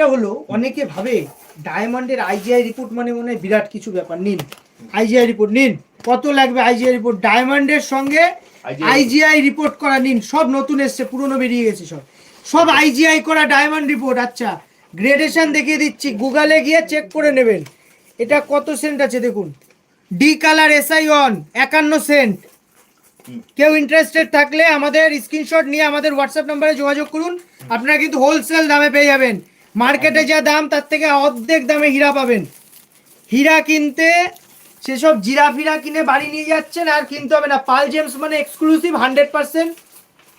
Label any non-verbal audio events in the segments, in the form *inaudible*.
যেটা হলো অনেকে ভাবে ডায়মন্ডের আইজিআই রিপোর্ট মানে মনে হয় বিরাট কিছু ব্যাপার। নিন আইজিআই রিপোর্ট নিন। কত লাগবে আইজিআই রিপোর্ট ডায়মন্ডের সঙ্গে আইজিআই রিপোর্ট করা নিন সব নতুন এসছে পুরনো বেরিয়ে গেছে সব। সব আইজিআই করা ডায়মন্ড রিপোর্ট আচ্ছা। গ্রেডেশন দেখিয়ে দিচ্ছি গুগলে গিয়ে চেক করে নেবেন। এটা কত সেন্ট আছে দেখুন? ডি কালার এসআই অন একান্ন সেন্ট কেউ ইন্টারেস্টেড থাকলে আমাদের স্ক্রিনশট নিয়ে আমাদের হোয়াটসঅ্যাপ নাম্বারে যোগাযোগ করুন। আপনারা কিন্তু হোলসেল দামে পেয়ে যাবেন। মার্কেটে যা দাম তার থেকে অর্ধেক দামে হীরা পাবেন। হীরা কিনতে সেসব জিরা ফিরা কিনে বাড়ি নিয়ে যাচ্ছেন আর কিনতে হবে না। পাল জেমস মানে exclusive hundred percent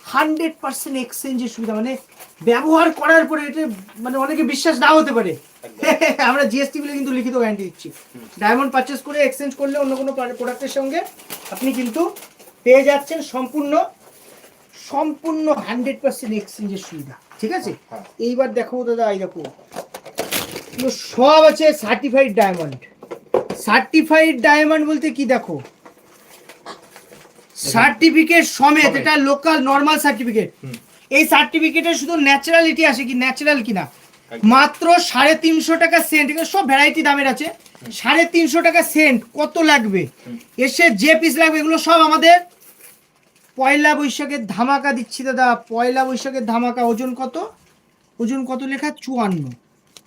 hundred percent এক্সচেঞ্জের সুবিধা। মানে ব্যবহার করার পরে এটা মানে অনেকে বিশ্বাস না হতে পারে। *laughs* আমরা জিএসটি বিলে কিন্তু লিখিত গ্যারান্টি দিচ্ছি। ডায়মন্ড পারচেস করে এক্সচেঞ্জ করলে অন্য কোনো প্রোডাক্টের সঙ্গে আপনি কিন্তু পেয়ে যাচ্ছেন সম্পূর্ণ সম্পূর্ণ হান্ড্রেড পার্সেন্ট এক্সচেঞ্জের সুবিধা। ঠিক আছে? হ্যাঁ। এইবার দেখো দাদা এই দেখো। সব আছে সার্টিফাইড ডায়মন্ড সার্টিফাইড ডায়মন্ড বলতে কি দেখো? সার্টিফিকেট সমেত এটা লোকাল নর্মাল সার্টিফিকেট এই সার্টিফিকেটে শুধু ন্যাচারালিটি আসে কি? ন্যাচারাল কিনা? মাত্র সাড়ে তিনশো টাকা সেন্ট সব ভ্যারাইটি দামের আছে। সাড়ে তিনশো টাকা সেন্ট কত লাগবে? এসে যে পিস লাগবে এগুলো সব আমাদের পয়লা বৈশাখের ধামাকা দিচ্ছি দাদা। পয়লা বৈশাখের ধামাকা ওজন কত? ওজন কত লেখা? চুয়ান্ন।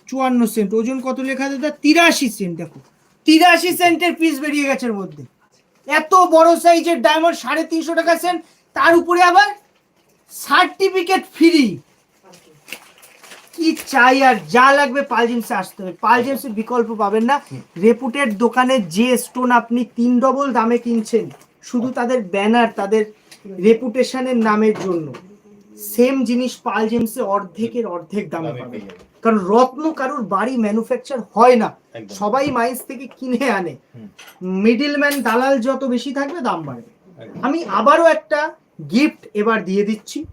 চুয়ান্ন সেন্ট ওজন কত লেখা দাদা? তিরাশি সেন্ট দেখো। তিরাশি সেন্টের পিস বেরিয়ে গেছে মধ্যে। এত বড় সাইজের ডায়মন্ড সাড়ে তিনশো টাকা সেন্ট তার উপরে আবার সার্টিফিকেট ফ্রি কি চাই আর যা লাগবে পালজেমসে আসতে হবে। পালজেমসের বিকল্প পাবেন না। রেপুটেড দোকানে যে স্টোন আপনি তিন ডবল দামে কিনছেন। শুধু তাদের ব্যানার তাদের রেপুটেশনের নামের জন্য। সেম জিনিস পাল পালজেমসে অর্ধেকের অর্ধেক দামে যাবেন। কারণ রত্ন কারুর বাড়ি ম্যানুফ্যাকচার হয় না। সবাই মাইন্স থেকে কিনে আনে। মিডিলম্যান দালাল যত বেশি থাকবে দাম বাড়বে। আমি আবারও একটা গিফট এবার দিয়ে দিচ্ছি।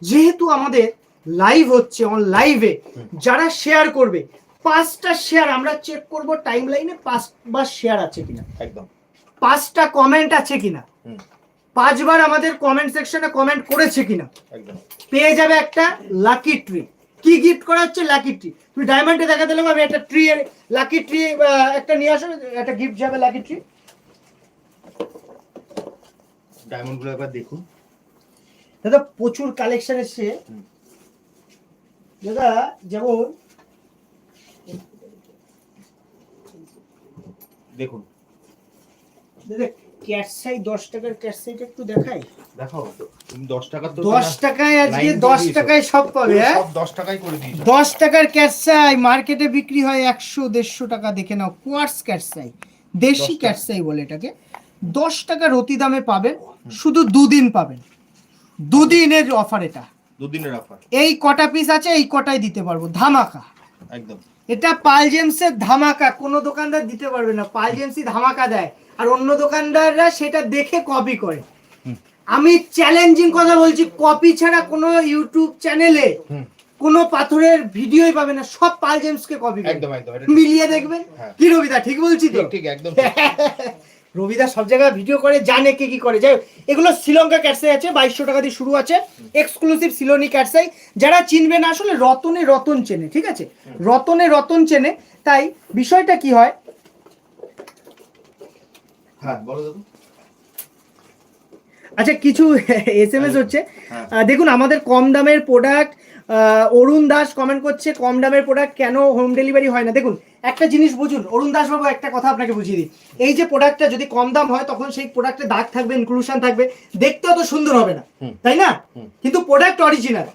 যেহেতু আমাদের লাইভ হচ্ছে অন লাইভে যারা শেয়ার করবে পাঁচটা শেয়ার আমরা চেক করব টাইম লাইনে পাঁচবার শেয়ার আছে কিনা। একদম। পাঁচটা কমেন্ট আছে কিনা। পাঁচবার আমাদের কমেন্ট সেকশনে কমেন্ট করেছে কিনা? পেয়ে যাবে একটা লাকি ট্রি কি গিফট করা হচ্ছে? লাকি ট্রি তুমি ডায়মন্ডে দেখা দিলাম আমি একটা ট্রি লাকি ট্রি একটা নিয়ে আসো একটা গিফট যাবে লাকি ট্রি ডায়মন্ডগুলো একবার দেখুন। দাদা প্রচুর কালেকশন এসছে। দাদা যেমন দেখুন। দাদা ক্যাটসাই দশ টাকার ক্যাটসাইটা একটু দেখাই। দেখাও তুমি দশ টাকার তো দশ টাকায় আজকে line দশ দিয়েছ। টাকায় সব পাবে হ্যাঁ? সব দশ টাকাই করে দিয়েছ। দশ টাকার ক্যাটসাই মার্কেটে বিক্রি হয় টাকা দেখে নাও ক্যাটসাই দেশি টাকা। ক্যাটসাই বলে এটাকে। দশ টাকার অতি দামে পাবেন শুধু দুদিন পাবেন। দুদিনের অফার এটা। দুদিনের অফার এই কটা পিস আছে এই কটাই দিতে পারব ধামাকা। একদম। এটা পাল জেমসের ধামাকা কোনো দোকানদার দিতে পারবে না। পাল জেমসই ধামাকা দেয়। আর অন্য দোকানদাররা সেটা দেখে কপি করে। আমি চ্যালেঞ্জিং কথা বলছি কপি ছাড়া কোনো ইউটিউব চ্যানেলে কোনো পাথরের ভিডিওই পাবে না। সব পাল জেমসকে কপি একদম একদম মিলিয়ে দেখবেন হ্যাঁ। কি রবিদা ঠিক বলছি তো? ঠিক একদম *laughs* রবিদা সব জায়গায় ভিডিও করে জানে কে কি করে। যাই এগুলো শ্রীলঙ্কা ক্যাটসাই আছে বাইশশো টাকা দিয়ে শুরু আছে। এক্সক্লুসিভ সিলোনি ক্যাটসাই যারা চিনবে না আসলে রতনে রতন চেনে ঠিক আছে? রতনে রতন চেনে। তাই বিষয়টা কি হয়? হ্যাঁ বলো আচ্ছা কিছু এস এম এস হচ্ছে। হ্যাঁ। দেখুন আমাদের কম দামের প্রোডাক্ট অরুণ দাস কমেন্ট করছে কম দামের প্রোডাক্ট কেন হোম ডেলিভারি হয় না? দেখুন একটা জিনিস বুঝুন অরুণ দাস বাবু একটা কথা আপনাকে বুঝিয়ে দিই। এই যে প্রোডাক্টটা যদি কম দাম হয় তখন সেই প্রোডাক্টে দাগ থাকবে ইনক্লুশন থাকবে। দেখতেও তো সুন্দর হবে না তাই না? কিন্তু প্রোডাক্ট অরিজিনাল।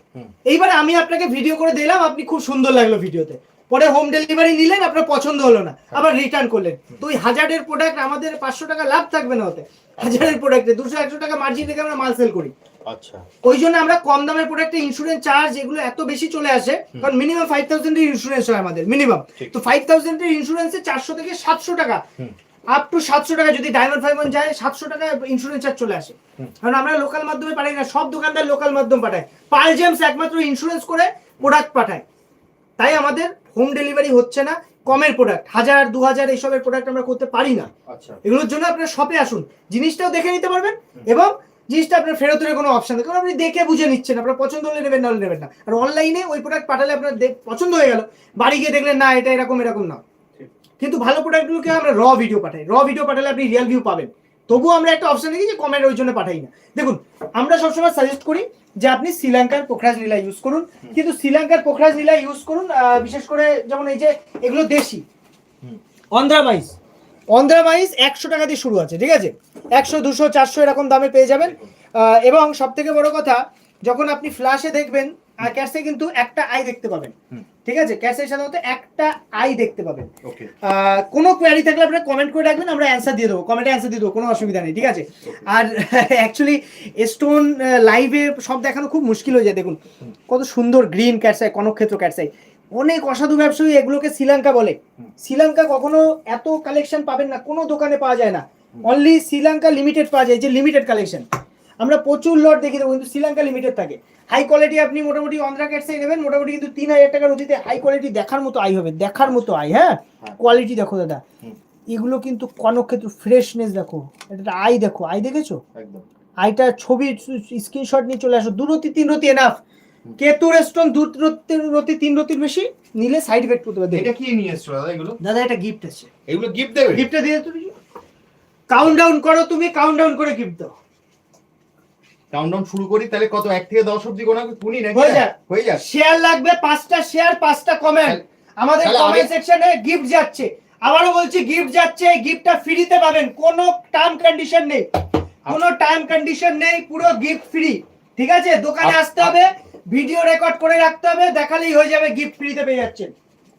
এইবারে আমি আপনাকে ভিডিও করে দিলাম আপনি খুব সুন্দর লাগল ভিডিওতে পরে হোম ডেলিভারি নিলেন আপনার পছন্দ হলো না। আবার রিটার্ন করলেন। তো ওই হাজারের প্রোডাক্ট আমাদের পাঁচশো টাকা লাভ থাকবে না ওতে। হাজারের প্রোডাক্টে দুশো একশো টাকা মার্জিন রেখে আমরা মাল সেল করি। আচ্ছা। ওই জন্য আমরা কম দামের প্রোডাক্টে ইন্স্যুরেন্স চার্জ এগুলো এত বেশি চলে আসে কারণ মিনিমাম ফাইভ থাউজেন্ডের ইন্স্যুরেন্স হয় আমাদের মিনিমাম তো ফাইভ থাউজেন্ডের ইন্স্যুরেন্সে চারশো থেকে সাতশো টাকা আপ টু সাতশো টাকা যদি ডায়মন্ড ফাইমন যায় সাতশো টাকা ইন্স্যুরেন্স চার্জ চলে আসে। কারণ আমরা লোকাল মাধ্যমে পাঠাই না সব দোকানদার লোকাল মাধ্যম পাঠায়। পালজেমস একমাত্র ইন্স্যুরেন্স করে প্রোডাক্ট পাঠায়। তাই আমাদের হোম ডেলিভারি হচ্ছে না কমের প্রোডাক্ট হাজার দু হাজার এইসবের প্রোডাক্ট আমরা করতে পারি না। আচ্ছা। এগুলোর জন্য আপনার শপে আসুন জিনিসটাও দেখে নিতে পারবেন এবং জিনিসটা আপনার ফেরতের কোনো অপশন নেই। কারণ আপনি দেখে বুঝে নিচ্ছেন আপনার পছন্দ হলে নেবেন না হলে নেবেন না। আর অনলাইনে ওই প্রোডাক্ট পাঠালে আপনার পছন্দ হয়ে গেল। বাড়ি গিয়ে দেখলেন না এটা এরকম এরকম না। কিন্তু ভালো প্রোডাক্টগুলোকে আমরা র ভিডিও পাঠাই। র ভিডিও পাঠালে আপনি রিয়েল ভিউ পাবেন। তবুও আমরা একটা অপশন দেখি যে কমেন্ট ওই জন্য পাঠাই না। দেখুন আমরা সবসময় সাজেস্ট করি যে আপনি শ্রীলঙ্কার পোখরাজ নীলা ইউজ করুন। কিন্তু শ্রীলঙ্কার পোখরাজ নীলা ইউজ করুন বিশেষ করে যেমন এই যে এগুলো দেশি। অন্ধ্রা বাইস অন্ধ্রা বাইস একশো টাকা দিয়ে শুরু আছে ঠিক আছে? একশো দুশো চারশো এরকম দামে পেয়ে যাবেন। এবং সব থেকে বড় কথা যখন আপনি ফ্ল্যাশে দেখবেন ক্যাশে কিন্তু একটা আই দেখতে পাবেন ঠিক আছে? ক্যাশে সাধারণত একটা আই দেখতে পাবেন। কোনো কোয়ারি থাকলে আপনারা কমেন্ট করে রাখবেন আমরা অ্যান্সার দিয়ে দেবো। কমেন্টে অ্যান্সার দিয়ে দেবো কোনো অসুবিধা নেই ঠিক আছে? আর অ্যাকচুয়ালি স্টোন লাইভে সব দেখানো খুব মুশকিল হয়ে যায় দেখুন। কত সুন্দর গ্রিন ক্যাটসাই কনকক্ষেত্র ক্যাটসাই অনেক অসাধু ব্যবসায়ী এগুলোকে শ্রীলঙ্কা বলে। শ্রীলঙ্কা কখনো এত কালেকশন পাবেন না কোনো দোকানে পাওয়া যায় না। অনলি শ্রীলঙ্কা লিমিটেড পাওয়া যায় যে লিমিটেড কালেকশন আমরা প্রচুর লট দেখি দেবো কিন্তু শ্রীলঙ্কা লিমিটেড থাকে। হাই কোয়ালিটি আপনি মোটামুটি অন্ধ্রা ক্যাটসাই নেবেন মোটামুটি কিন্তু তিন হাজার টাকার অতীতে হাই কোয়ালিটি দেখার মতো আই হবে দেখার মতো আই হ্যাঁ? হ্যাঁ। কোয়ালিটি দেখো দাদা। এগুলো কিন্তু কনকক্ষেত্র ফ্রেশনেস দেখো এটা আই দেখো আই দেখেছ? একদম। আইটা ছবি স্ক্রিনশট নিয়ে চলে আসো দু রতি তিন রতি এনাফ কেতু রেস্টন দু রতি রতি তিন রতির বেশি নিলে সাইড এফেক্ট করতে পারে। এটা কি নিয়ে এসছো দাদা এগুলো? দাদা এটা গিফট আছে এগুলো গিফট দেবে? গিফটটা দিয়ে তুমি। কাউন্ট ডাউন করো তুমি কাউন্ট ডাউন করে গিফট দাও। কাউন্টডাউন শুরু করি তাহলে কত এক থেকে দশ অব্দি গোনা শুনি নাকি? হয়ে যাক। হয়ে যাক। শেয়ার লাগবে পাঁচটা শেয়ার পাঁচটা কমেন্ট আমাদের কমেন্ট সেকশনে গিফট যাচ্ছে। আবারও বলছি গিফট যাচ্ছে গিফটটা ফ্রিতে পাবেন। কোনো টার্ম কন্ডিশন নেই। কোনো টাইম কন্ডিশন নেই পুরো গিফট ফ্রি ঠিক আছে? দোকানে আসতে হবে। ভিডিও রেকর্ড করে রাখতে হবে দেখালেই হয়ে যাবে গিফট ফ্রিতে পেয়ে যাচ্ছেন।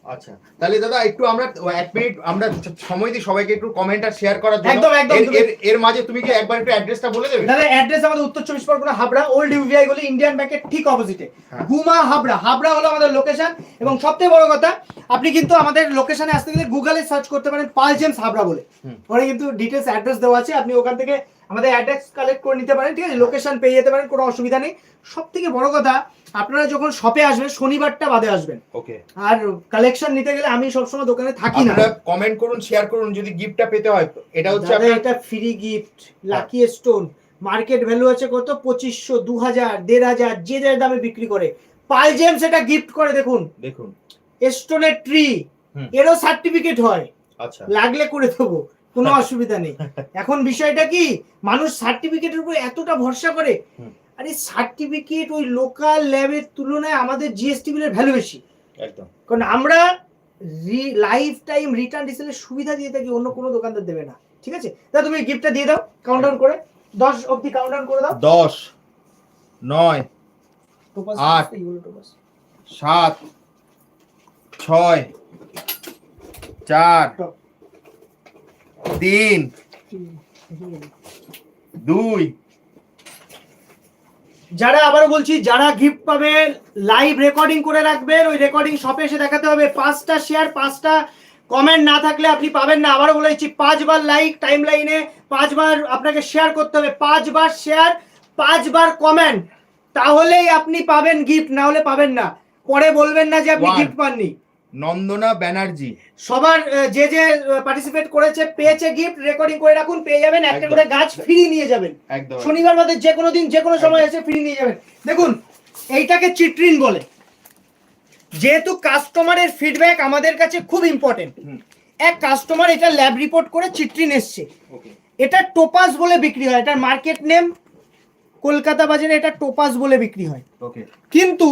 আচ্ছা তাহলে দাদা একটু আমরা এক মিনিট আমরা সময় দিই সবাইকে একটু কমেন্ট আর শেয়ার করার জন্য। একদম, একদম, এর- মাঝে তুমি কি একবার একটু অ্যাড্রেসটা বলে দেবে? দাদা অ্যাড্রেস আমাদের উত্তর চব্বিশ পরগনা হাবড়া ওল্ড ইউভিআই গলি ইন্ডিয়ান ব্যাংকের ঠিক অপোজিটে হ্যাঁ। গুমা হাবড়া হাবড়া হলো আমাদের লোকেশন এবং সবথেকে বড় কথা আপনি কিন্তু আমাদের লোকেশনে আসতে গেলে গুগলে সার্চ করতে পারেন পাল জেমস হাবড়া বলে। ওখানে কিন্তু ডিটেলস অ্যাড্রেস দেওয়া আছে আপনি ওখান থেকে আমাদের অ্যাড্রেস কালেক্ট করে নিতে পারেন ঠিক আছে? লোকেশন পেয়ে যেতে পারেন কোনো অসুবিধা নেই। সব থেকে বড় কথা আপনারা যখন শপে আসবেন শনিবারটা বাদে আসবেন। ওকে আর কালেকশন নিতে গেলে আমি সবসময় দোকানে থাকি না। আপনারা কমেন্ট করুন শেয়ার করুন যদি গিফটটা পেতে হয় এটা হচ্ছে আপনার এটা free gift lucky stone market value আছে কত? পঁচিশশো দু হাজার দেড় হাজার যে যে দামে বিক্রি করে। পাল জেমস এটা গিফট করে দেখুন। দেখুন। স্টোনের ট্রি এরও সার্টিফিকেট হয়। আচ্ছা। লাগলে করে দেবো কোনো *laughs* অসুবিধা নেই। এখন বিষয়টা কি? মানুষ সার্টিফিকেটের উপর এতটা ভরসা করে আরে সার্টিফিকেট ওই লোকাল ল্যাবের তুলনায় আমাদের জিএসটি বিলের ভ্যালু বেশি। একদম। কারণ আমরা লাইফ টাইম রিটার্ন রিসেলের সুবিধা দিয়ে থাকি অন্য কোনো দোকানদার দেবে না। ঠিক আছে? দাদা তুমি গিফটটা দিয়ে দাও কাউন্ট ডাউন করে। দশ অব্দি কাউন্ট ডাউন করে দাও। দশ নয় আট। সাত ছয় চার। তিন। দুই যারা আবার বলছি যারা গিফট পাবেন লাইভ রেকর্ডিং করে রাখবেন ওই রেকর্ডিং শপে এসে দেখাতে হবে। পাঁচটা শেয়ার পাঁচটা কমেন্ট না থাকলে আপনি পাবেন না। আবারও বলেছি পাঁচবার লাইক টাইম লাইনে পাঁচবার আপনাকে শেয়ার করতে হবে। পাঁচবার শেয়ার পাঁচবার কমেন্ট তাহলেই আপনি পাবেন গিফট না হলে পাবেন না। পরে বলবেন না যে আপনি গিফট পাননি। নন্দনা ব্যানার্জি। সবার যে যে পার্টিসিপেট করেছে পেয়েছে গিফট রেকর্ডিং করে রাখুন পেয়ে যাবেন একটা করে গাছ ফ্রি নিয়ে যাবেন। একদম। শনিবার বাদে যে কোনো দিন যে কোনো সময় এসে ফ্রি নিয়ে যাবেন। দেখুন এইটাকে চিট্রিন বলে। যেহেতু কাস্টমারের ফিডব্যাক আমাদের কাছে খুব ইম্পর্টেন্ট এক কাস্টমার এটা ল্যাব রিপোর্ট করে চিট্রিন এসছে। এটা টোপাস বলে বিক্রি হয় এটার মার্কেট নেম কলকাতা বাজারে এটা টোপাস বলে বিক্রি হয়। কিন্তু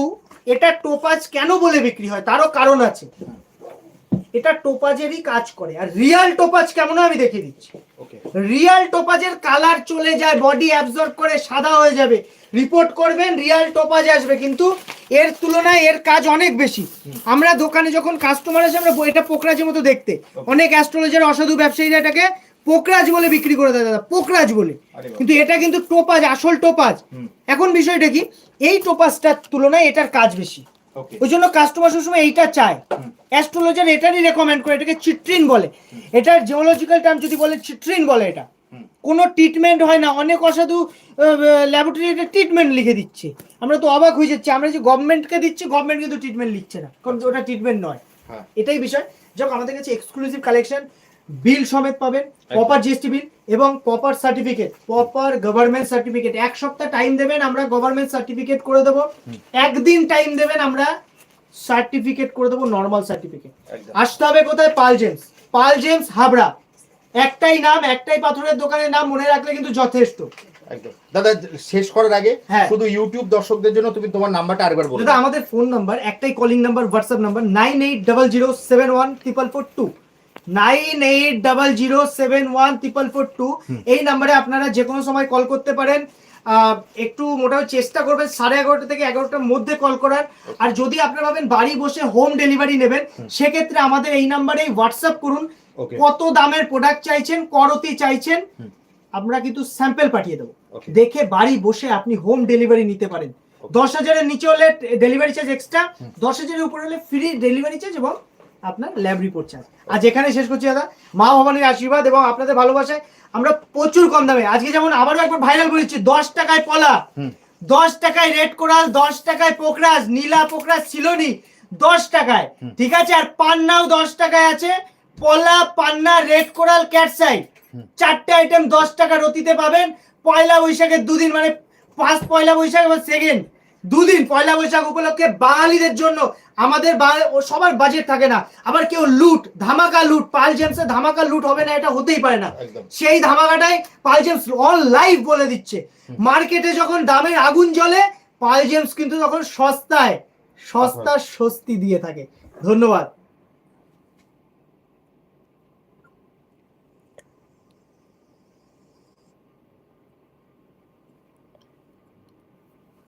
এটা টোপাজ কেন বলে বিক্রি হয়? তারও কারণ আছে। এটা টোপাজেরই কাজ করে। আর রিয়াল টোপাজ কেমন আমি দেখিয়ে দিচ্ছি। রিয়াল টোপাজের কালার চলে যায় বডি অ্যাবজর্ব করে সাদা হয়ে যাবে। রিপোর্ট করবেন রিয়াল টোপাজ আসবে। কিন্তু এর তুলনায় এর কাজ অনেক বেশি। আমরা দোকানে যখন কাস্টমার আসে আমরা এটা পোকরাজের মতো দেখতে। অনেক অ্যাস্ট্রোলজার অসাধু ব্যবসায়ীরা এটাকে পোকরাজ বলে বিক্রি করে দেয় দাদা পোকরাজ বলে। কিন্তু এটা কিন্তু টোপাজ আসল টোপাজ। এখন বিষয়টা কি? এই টোপাজটার তুলনায় এটার কাজ বেশি। ওই জন্য কাস্টমার সবসময় এইটা চায়। অ্যাস্ট্রোলজার এটারই রেকমেন্ড করে এটাকে চিট্রিন বলে। এটার জিওলজিক্যাল টার্ম যদি বলে চিট্রিন বলে এটা। কোনো ট্রিটমেন্ট হয় না অনেক অসাধু ল্যাবরেটরি এটা ট্রিটমেন্ট লিখে দিচ্ছে। আমরা তো অবাক হয়ে যাচ্ছি আমরা যে গভর্নমেন্টকে দিচ্ছি গভর্নমেন্ট কিন্তু ট্রিটমেন্ট লিখছে না। কারণ ওটা ট্রিটমেন্ট নয়। হ্যাঁ। এটাই বিষয়। যখন আমাদের কাছে এক্সক্লুসিভ কালেকশন বিল সমেত পাবেন প্রপার জিএসটি বিল এবং proper certificate proper government certificate এক সপ্তাহ টাইম দেবেন আমরা গভর্নমেন্ট সার্টিফিকেট করে দেবো। একদিন টাইম দেবেন আমরা সার্টিফিকেট করে দেবো নর্মাল সার্টিফিকেট আসতে হবে কোথায়? Pal gems Pal gems Habra. একটাই নাম একটাই পাথরের দোকানের নাম মনে রাখলে কিন্তু যথেষ্ট। একদম। দাদা শেষ করার আগে হ্যাঁ। শুধু ইউটিউব দর্শকদের জন্য তুমি তোমার নাম্বারটা আরেকবার বলো। দাদা আমাদের ফোন নাম্বার একটাই calling number WhatsApp number nine eight double zero seven one triple four two nine eight double zero seven one triple four two. এই নাম্বারে আপনারা যে কোনো সময় কল করতে পারেন। একটু মোটামুটি চেষ্টা করবেন সাড়ে এগারোটা থেকে এগারোটার মধ্যে কল করার। আর যদি আপনারা ভাবেন বাড়ি বসে হোম ডেলিভারি নেবেন সেক্ষেত্রে আমাদের এই নাম্বারেই হোয়াটসঅ্যাপ করুন। কত দামের প্রোডাক্ট চাইছেন করতি চাইছেন আমরা কিন্তু স্যাম্পল পাঠিয়ে দেবো। দেখে বাড়ি বসে আপনি হোম ডেলিভারি নিতে পারেন। দশ হাজারের নিচে হলে ডেলিভারি চার্জ এক্সট্রা দশ হাজারের উপরে হলে ফ্রি ডেলিভারি চার্জ এবং আপনার ল্যাব রিপোর্ট চার্জ আজ এখানে শেষ করছি দাদা। মা ভবানীর আশীর্বাদ এবং আপনাদের ভালোবাসায় আমরা প্রচুর কম দামে আজকে যেমন আবারও একবার ভাইরাল করেছি দশ টাকায় পলা। দশ টাকায় রেড কোরাল দশ টাকায় পোকরাজ নীলা পোকরাজ সিলোনি দশ টাকায়। ঠিক আছে আর পান্নাও দশ টাকায় আছে পলা পান্না রেড কোরাল ক্যাটসাই চারটে আইটেম দশ টাকা রতিতে পাবেন পয়লা বৈশাখের দুদিন মানে ফার্স্ট পয়লা বৈশাখ এবং সেকেন্ড দুদিন পয়লা বৈশাখ উপলক্ষে বাঙালিদের জন্য আমাদের সবার বাজেট থাকে না। আবার কেউ লুট ধামাকা লুট পাল জেমসে ধামাকা লুট হবে না এটা হতেই পারে না। সেই ধামাকাটাই পাল জেমস অল লাইফ বলে দিচ্ছে। মার্কেটে যখন দামের আগুন জ্বলে পাল জেমস কিন্তু তখন সস্তায় সস্তা স্বস্তি দিয়ে থাকে। ধন্যবাদ।